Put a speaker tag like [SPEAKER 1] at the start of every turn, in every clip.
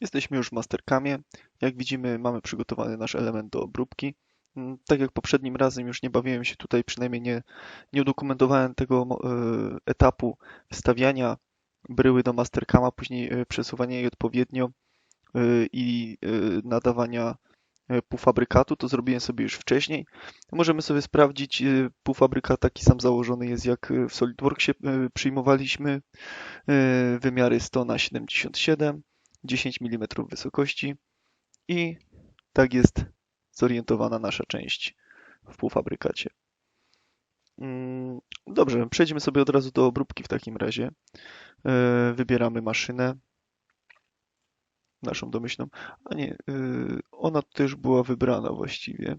[SPEAKER 1] Jesteśmy już w Mastercamie. Jak widzimy, mamy przygotowany nasz element do obróbki. Mm, Tak jak poprzednim razem, już nie bawiłem się tutaj, przynajmniej nie, nie udokumentowałem tego e, etapu wstawiania bryły do Mastercama, później e, przesuwania jej odpowiednio e, i nadawania półfabrykatu. To zrobiłem sobie już wcześniej. Możemy sobie sprawdzić, półfabrykat taki sam założony jest jak w SolidWorksie przyjmowaliśmy. Wymiary 100 na 77 10 mm wysokości i tak jest zorientowana nasza część w półfabrykacie. Mm, Dobrze, przejdźmy sobie od razu do obróbki w takim razie. E, Wybieramy maszynę, naszą domyślną, a nie, e, ona też była wybrana właściwie.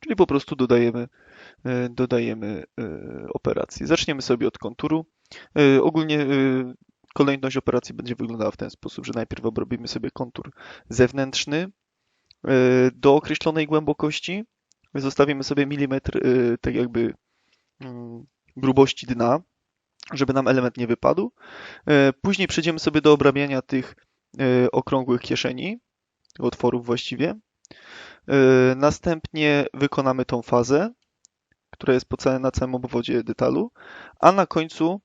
[SPEAKER 1] Czyli po prostu dodajemy, e, dodajemy operację. Zaczniemy sobie od konturu. Ogólnie kolejność operacji będzie wyglądała w ten sposób, że najpierw obrobimy sobie kontur zewnętrzny e, do określonej głębokości. Zostawimy sobie milimetr e, tak jakby mm, grubości dna, żeby nam element nie wypadł. Później przejdziemy sobie do obrabiania tych okrągłych kieszeni, otworów właściwie. Następnie wykonamy tą fazę, która jest po na całym obwodzie detalu, a na końcu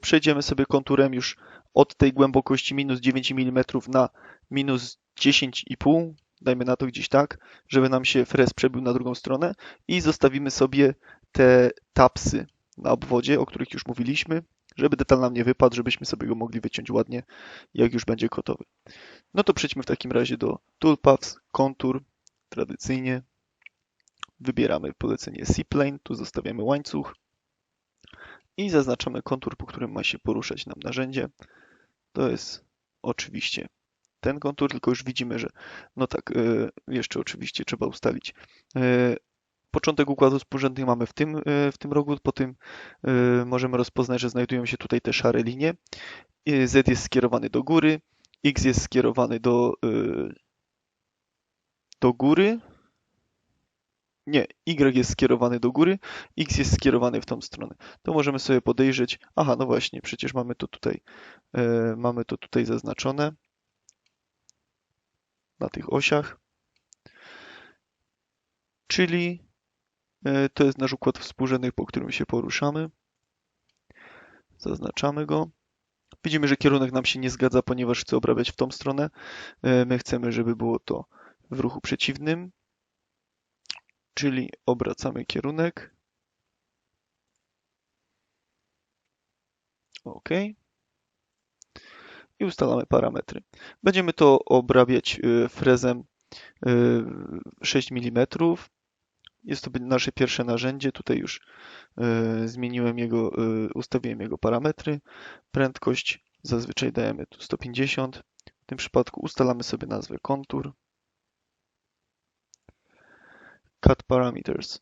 [SPEAKER 1] przejdziemy sobie konturem już od tej głębokości minus 9 mm na minus 10,5, dajmy na to gdzieś tak, żeby nam się frez przebił na drugą stronę i zostawimy sobie te tapsy na obwodzie, o których już mówiliśmy, żeby detal nam nie wypadł, żebyśmy sobie go mogli wyciąć ładnie, jak już będzie gotowy. No to przejdźmy w takim razie do Toolpaths, kontur, tradycyjnie. Wybieramy polecenie C-Plane, tu zostawiamy łańcuch i zaznaczamy kontur, po którym ma się poruszać nam narzędzie. To jest oczywiście ten kontur, tylko już widzimy, że no tak, e, jeszcze oczywiście trzeba ustalić. e, Początek układu współrzędnych mamy w tym, e, w tym rogu, po tym możemy rozpoznać, że znajdują się tutaj te szare linie. Z jest skierowany do góry, X jest skierowany do, do góry. Nie, Y jest skierowany do góry, X jest skierowany w tą stronę. To możemy sobie podejrzeć. Aha, no właśnie, przecież mamy to tutaj, e, mamy to tutaj zaznaczone na tych osiach. Czyli e, to jest nasz układ współrzędnych, po którym się poruszamy. Zaznaczamy go. Widzimy, że kierunek nam się nie zgadza, ponieważ chcę obrabiać w tą stronę. E, My chcemy, żeby było to w ruchu przeciwnym, czyli obracamy kierunek. OK. I ustalamy parametry. Będziemy to obrabiać e, frezem e, 6 mm. Jest to nasze pierwsze narzędzie. Tutaj już e, zmieniłem jego, ustawiłem jego parametry. Prędkość zazwyczaj dajemy tu 150. W tym przypadku ustalamy sobie nazwę kontur. Cut parameters.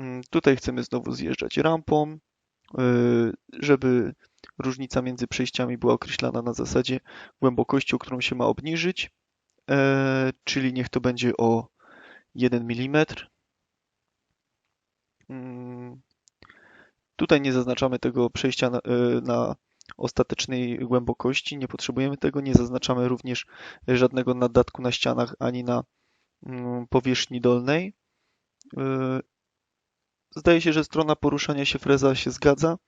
[SPEAKER 1] Mm, Tutaj chcemy znowu zjeżdżać rampą, e, żeby różnica między przejściami była określana na zasadzie głębokości, o którą się ma obniżyć, e, czyli niech to będzie o 1 mm. Mm, Tutaj nie zaznaczamy tego przejścia na, e, na ostatecznej głębokości, nie potrzebujemy tego. Nie zaznaczamy również żadnego nadatku na ścianach ani na mm, powierzchni dolnej. E, Zdaje się, że strona poruszania się freza się zgadza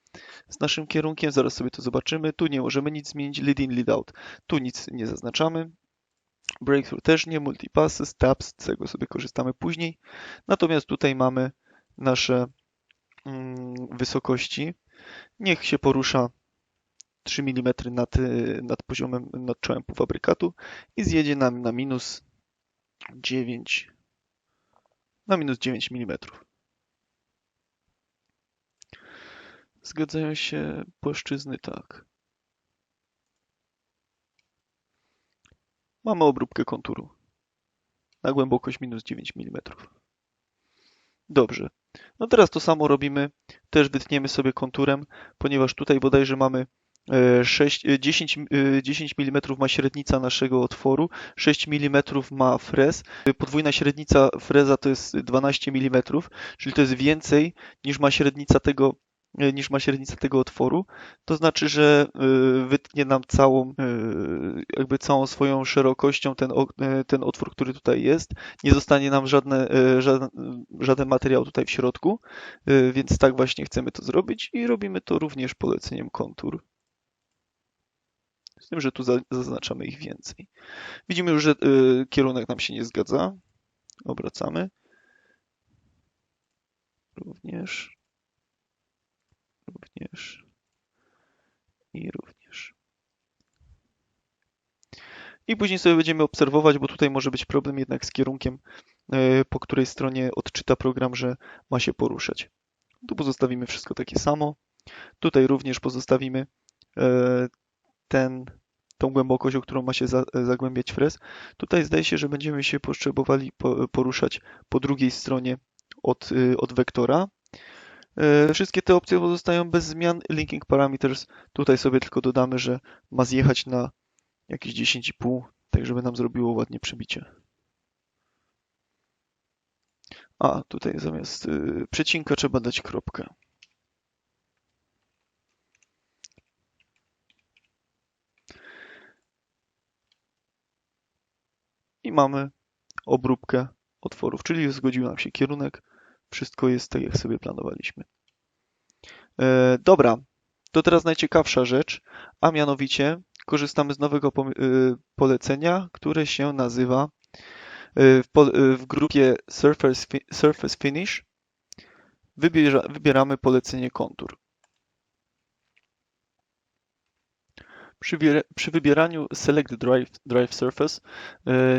[SPEAKER 1] z naszym kierunkiem. Zaraz sobie to zobaczymy. Tu nie możemy nic zmienić. Lead in, lead out. Tu nic nie zaznaczamy. Breakthrough też nie. Multipasses, tabs, z tego sobie korzystamy później. Natomiast tutaj mamy nasze mm, wysokości. Niech się porusza 3 mm nad, y, nad poziomem, nad czołem półfabrykatu i zjedzie nam na minus 9 na minus 9 mm. Zgadzają się płaszczyzny, tak. Mamy obróbkę konturu na głębokość minus 9 mm. Dobrze. No teraz to samo robimy. Też wytniemy sobie konturem, ponieważ tutaj bodajże mamy 6, e, 10, e, 10 mm ma średnica naszego otworu, 6 mm ma frez. Podwójna średnica freza to jest 12 mm, czyli to jest więcej niż ma średnica tego e, niż ma średnica tego otworu, to znaczy, że e, wytnie nam całą, e, jakby całą swoją szerokością ten, ten otwór, który tutaj jest. Nie zostanie nam żadne, żaden, żaden materiał tutaj w środku, więc tak właśnie chcemy to zrobić i robimy to również poleceniem kontur. Z tym, że tu zaznaczamy ich więcej. Widzimy już, że kierunek nam się nie zgadza. Obracamy. Również. Również. I również. I później sobie będziemy obserwować, bo tutaj może być problem jednak z kierunkiem, e, po której stronie odczyta program, że ma się poruszać. Tu pozostawimy wszystko takie samo. Tutaj również pozostawimy e, ten, tą głębokość, o którą ma się zagłębiać frez. Tutaj zdaje się, że będziemy się potrzebowali poruszać po drugiej stronie od, y, od wektora. E, wszystkie te opcje pozostają bez zmian. Linking parameters tutaj sobie tylko dodamy, że ma zjechać na jakieś 10,5, tak żeby nam zrobiło ładnie przebicie. A, tutaj zamiast y, przecinka trzeba dać kropkę. I mamy obróbkę otworów, czyli zgodził nam się kierunek, wszystko jest tak, jak sobie planowaliśmy. E, dobra, to teraz najciekawsza rzecz, a mianowicie korzystamy z nowego e, polecenia, które się nazywa e, w, grupie Surface, Surface Finish wybiera, wybieramy polecenie kontur. Przy, przy wybieraniu Select Drive, Drive Surface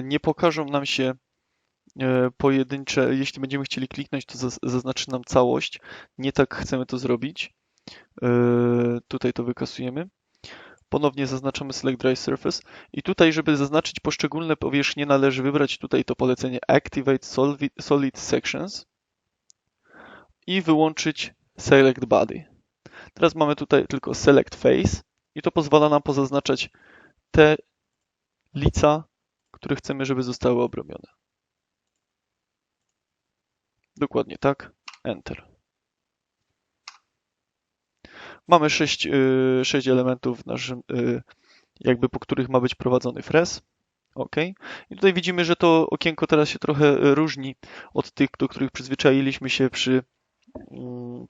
[SPEAKER 1] nie pokażą nam się E, pojedyncze, jeśli będziemy chcieli kliknąć, to zaznaczy nam całość. Nie tak chcemy to zrobić. E, tutaj to wykasujemy. Ponownie zaznaczamy Select Dry Surface i tutaj, żeby zaznaczyć poszczególne powierzchnie, należy wybrać tutaj to polecenie Activate Solid Sections i wyłączyć Select Body. Teraz mamy tutaj tylko Select Face i to pozwala nam pozaznaczać te lica, które chcemy, żeby zostały obrobione. Dokładnie tak. Enter. Mamy sześć, y, sześć elementów w naszym, y, jakby po których ma być prowadzony frez. OK. I tutaj widzimy, że to okienko teraz się trochę różni od tych, do których przyzwyczailiśmy się przy, mm,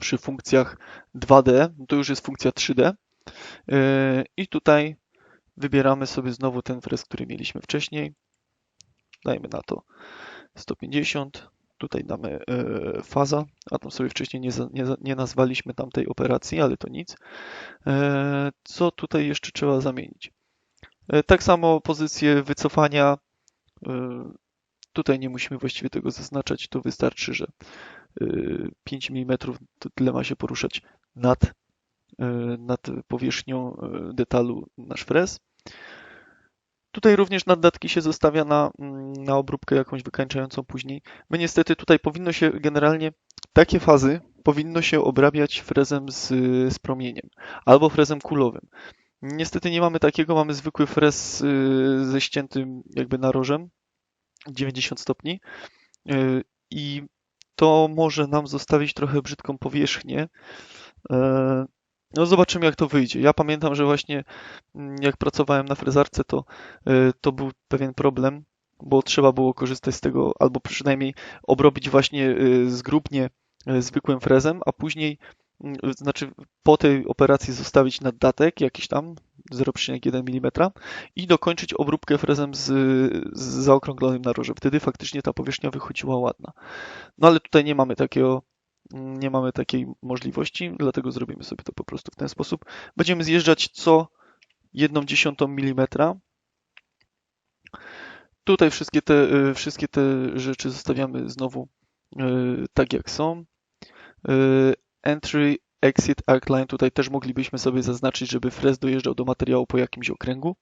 [SPEAKER 1] przy funkcjach 2D. To już jest funkcja 3D. Y, I tutaj wybieramy sobie znowu ten frez, który mieliśmy wcześniej. Dajmy na to 150. Tutaj damy e, faza, a tam sobie wcześniej nie, nie, nie nazwaliśmy tamtej operacji, ale to nic. E, co tutaj jeszcze trzeba zamienić? Tak samo pozycję wycofania. Tutaj nie musimy właściwie tego zaznaczać, to wystarczy, że 5 mm to tyle ma się poruszać nad, nad powierzchnią detalu nasz frez. Tutaj również naddatki się zostawia na, mm, na obróbkę jakąś wykańczającą później. My niestety tutaj powinno się generalnie takie fazy powinno się obrabiać frezem z, z promieniem albo frezem kulowym. Niestety nie mamy takiego, mamy zwykły frez y, ze ściętym jakby narożem 90 stopni y, i to może nam zostawić trochę brzydką powierzchnię. E, no zobaczymy jak to wyjdzie. Ja pamiętam, że właśnie mm, jak pracowałem na frezarce, to, y, to był pewien problem, bo trzeba było korzystać z tego, albo przynajmniej obrobić właśnie y, zgrubnie zwykłym frezem, a później, znaczy po tej operacji zostawić naddatek jakiś tam 0,1 mm i dokończyć obróbkę frezem z, z zaokrąglonym narożem. Wtedy faktycznie ta powierzchnia wychodziła ładna. No ale tutaj nie mamy takiego nie mamy takiej możliwości, dlatego zrobimy sobie to po prostu w ten sposób. Będziemy zjeżdżać co 1 dziesiątą milimetra. Tutaj wszystkie te, y, wszystkie te rzeczy zostawiamy znowu y, tak jak są. Entry, exit, arc line. Tutaj też moglibyśmy sobie zaznaczyć, żeby frez dojeżdżał do materiału po jakimś okręgu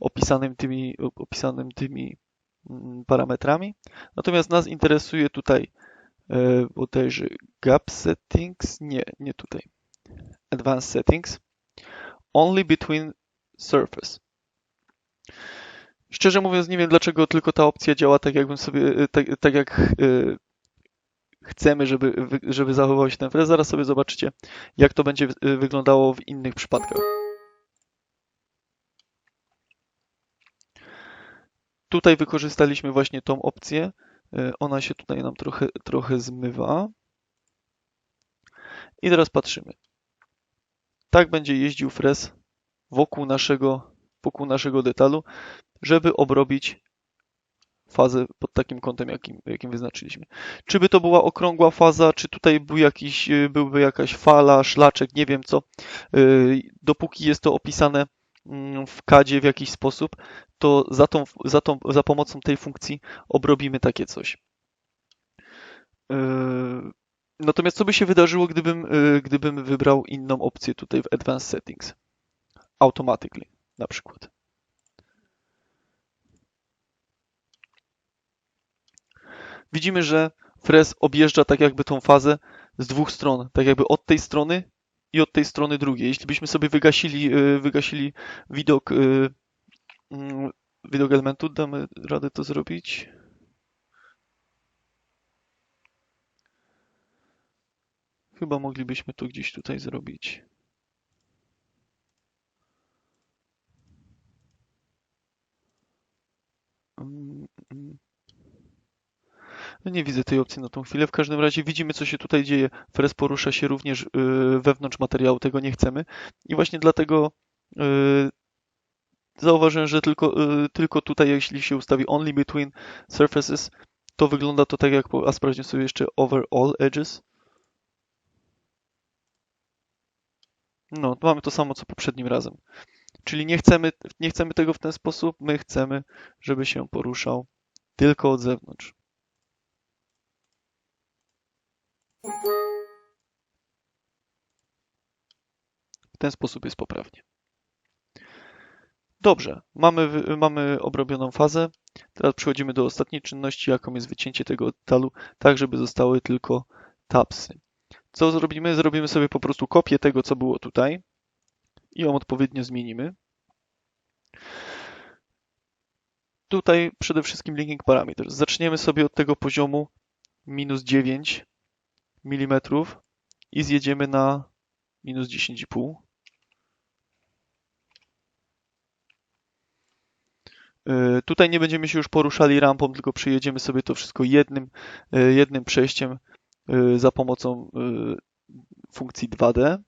[SPEAKER 1] opisanym tymi, opisanym tymi mm, parametrami. Natomiast nas interesuje tutaj E, bodajże gap settings, nie, nie tutaj, advanced settings, only between surface. Szczerze mówiąc, nie wiem dlaczego tylko ta opcja działa tak, jakbym sobie, e, tak, tak jak e, chcemy, żeby, żeby zachował się ten frez. Zaraz sobie zobaczycie, jak to będzie wy- wyglądało w innych przypadkach. Tutaj wykorzystaliśmy właśnie tą opcję. Y, Ona się tutaj nam trochę, trochę zmywa. I teraz patrzymy. Tak będzie jeździł frez wokół naszego, wokół naszego detalu, żeby obrobić fazę pod takim kątem, jakim, jakim wyznaczyliśmy. Czy by to była okrągła faza, czy tutaj był jakiś, y, byłby jakaś fala, szlaczek, nie wiem co. Y, Dopóki jest to opisane mm, w kadzie w jakiś sposób, to za, tą, za, tą, za pomocą tej funkcji obrobimy takie coś. Y, Natomiast co by się wydarzyło, gdybym, gdybym wybrał inną opcję tutaj w Advanced Settings? Automatically na przykład. Widzimy, że frez objeżdża tak jakby tą fazę z dwóch stron, tak jakby od tej strony i od tej strony drugiej. Jeśli byśmy sobie wygasili, y, wygasili widok, y, mm, widok elementu, damy radę to zrobić? Chyba moglibyśmy to gdzieś tutaj zrobić. Mm, mm. No nie widzę tej opcji na tą chwilę. W każdym razie widzimy, co się tutaj dzieje. Frez porusza się również y, wewnątrz materiału, tego nie chcemy. I właśnie dlatego y, zauważyłem, że tylko, y, tylko tutaj, jeśli się ustawi only between surfaces, to wygląda to tak jak, a sprawdźmy sobie jeszcze over all edges. No, mamy to samo, co poprzednim razem. Czyli nie chcemy, nie chcemy tego w ten sposób, my chcemy, żeby się poruszał tylko od zewnątrz. W ten sposób jest poprawnie. Dobrze, mamy, mamy obrobioną fazę. Teraz przechodzimy do ostatniej czynności, jaką jest wycięcie tego detalu, tak żeby zostały tylko tapsy. Co zrobimy? Zrobimy sobie po prostu kopię tego, co było tutaj i ją odpowiednio zmienimy. Tutaj przede wszystkim linking parameters. Zaczniemy sobie od tego poziomu minus 9 mm i zjedziemy na minus 10,5. Y, Tutaj nie będziemy się już poruszali rampą, tylko przejedziemy sobie to wszystko jednym, y, jednym przejściem y, za pomocą funkcji 2D.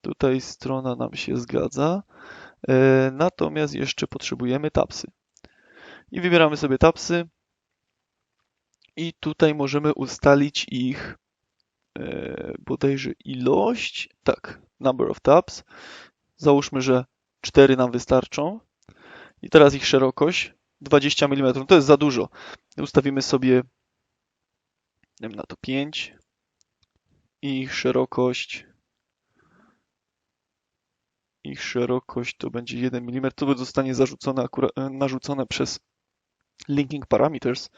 [SPEAKER 1] Tutaj strona nam się zgadza. Natomiast jeszcze potrzebujemy tapsy. I wybieramy sobie tapsy. I tutaj możemy ustalić ich e, bodajże ilość. Tak, number of tabs. Załóżmy, że 4 nam wystarczą. I teraz ich szerokość 20 mm. To jest za dużo. Ustawimy sobie na to 5 i ich szerokość ich szerokość to będzie 1 mm. To zostanie zarzucone e, narzucone przez linking parameters.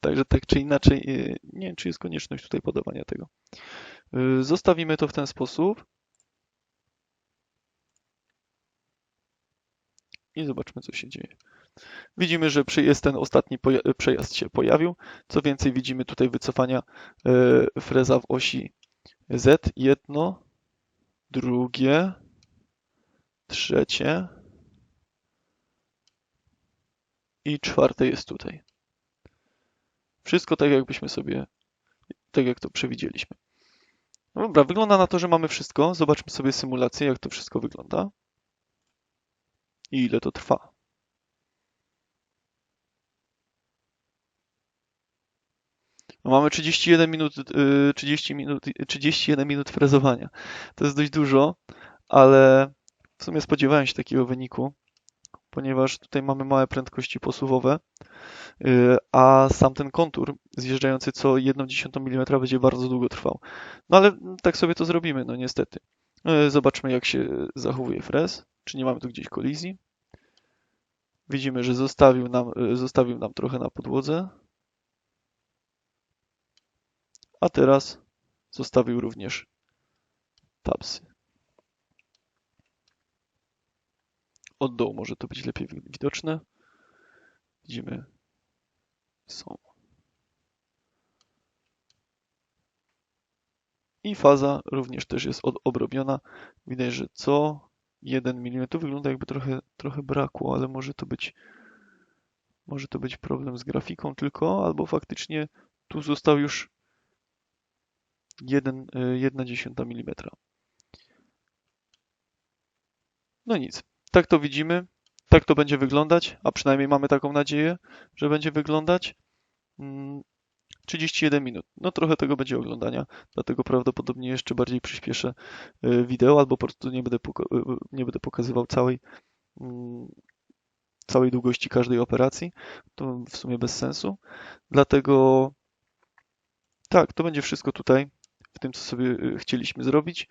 [SPEAKER 1] Także tak czy inaczej, e, nie wiem, czy jest konieczność tutaj podawania tego. E, Zostawimy to w ten sposób. I zobaczmy, co się dzieje. Widzimy, że jest ten ostatni poja- przejazd się pojawił. Co więcej, widzimy tutaj wycofania freza w osi Z. Jedno, drugie, trzecie i czwarte jest tutaj. Wszystko tak, jakbyśmy sobie, tak jak to przewidzieliśmy. No dobra, wygląda na to, że mamy wszystko. Zobaczmy sobie symulację, jak to wszystko wygląda. I ile to trwa. No mamy 31 minut, y, 30 minut, 31 minut frezowania. To jest dość dużo, ale w sumie spodziewałem się takiego wyniku, ponieważ tutaj mamy małe prędkości posuwowe, y, a sam ten kontur zjeżdżający co 1,1 mm będzie bardzo długo trwał. No ale tak sobie to zrobimy, no niestety. Y, Zobaczmy, jak się zachowuje frez, czy nie mamy tu gdzieś kolizji. Widzimy, że zostawił nam, y, zostawił nam trochę na podłodze. A teraz zostawił również tabsy. Od dołu może to być lepiej wi- widoczne. Widzimy, są. I faza również też jest obrobiona. Widać, że co 1 mm. Tu wygląda jakby trochę, trochę brakło, ale może to być może to być problem z grafiką tylko, albo faktycznie tu został już 1, 1 dziesiąta mm. No nic, tak to widzimy, tak to będzie wyglądać, a przynajmniej mamy taką nadzieję, że będzie wyglądać. 31 minut. No trochę tego będzie oglądania, dlatego prawdopodobnie jeszcze bardziej przyspieszę y, wideo, albo po prostu nie będę, y, y, nie będę pokazywał całej, mm, całej długości każdej operacji. To w sumie bez sensu. Dlatego tak, to będzie wszystko tutaj, w tym co sobie chcieliśmy zrobić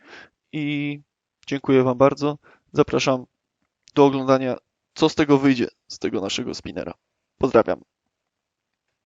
[SPEAKER 1] i dziękuję Wam bardzo. Zapraszam do oglądania, co z tego wyjdzie, z tego naszego spinera. Pozdrawiam.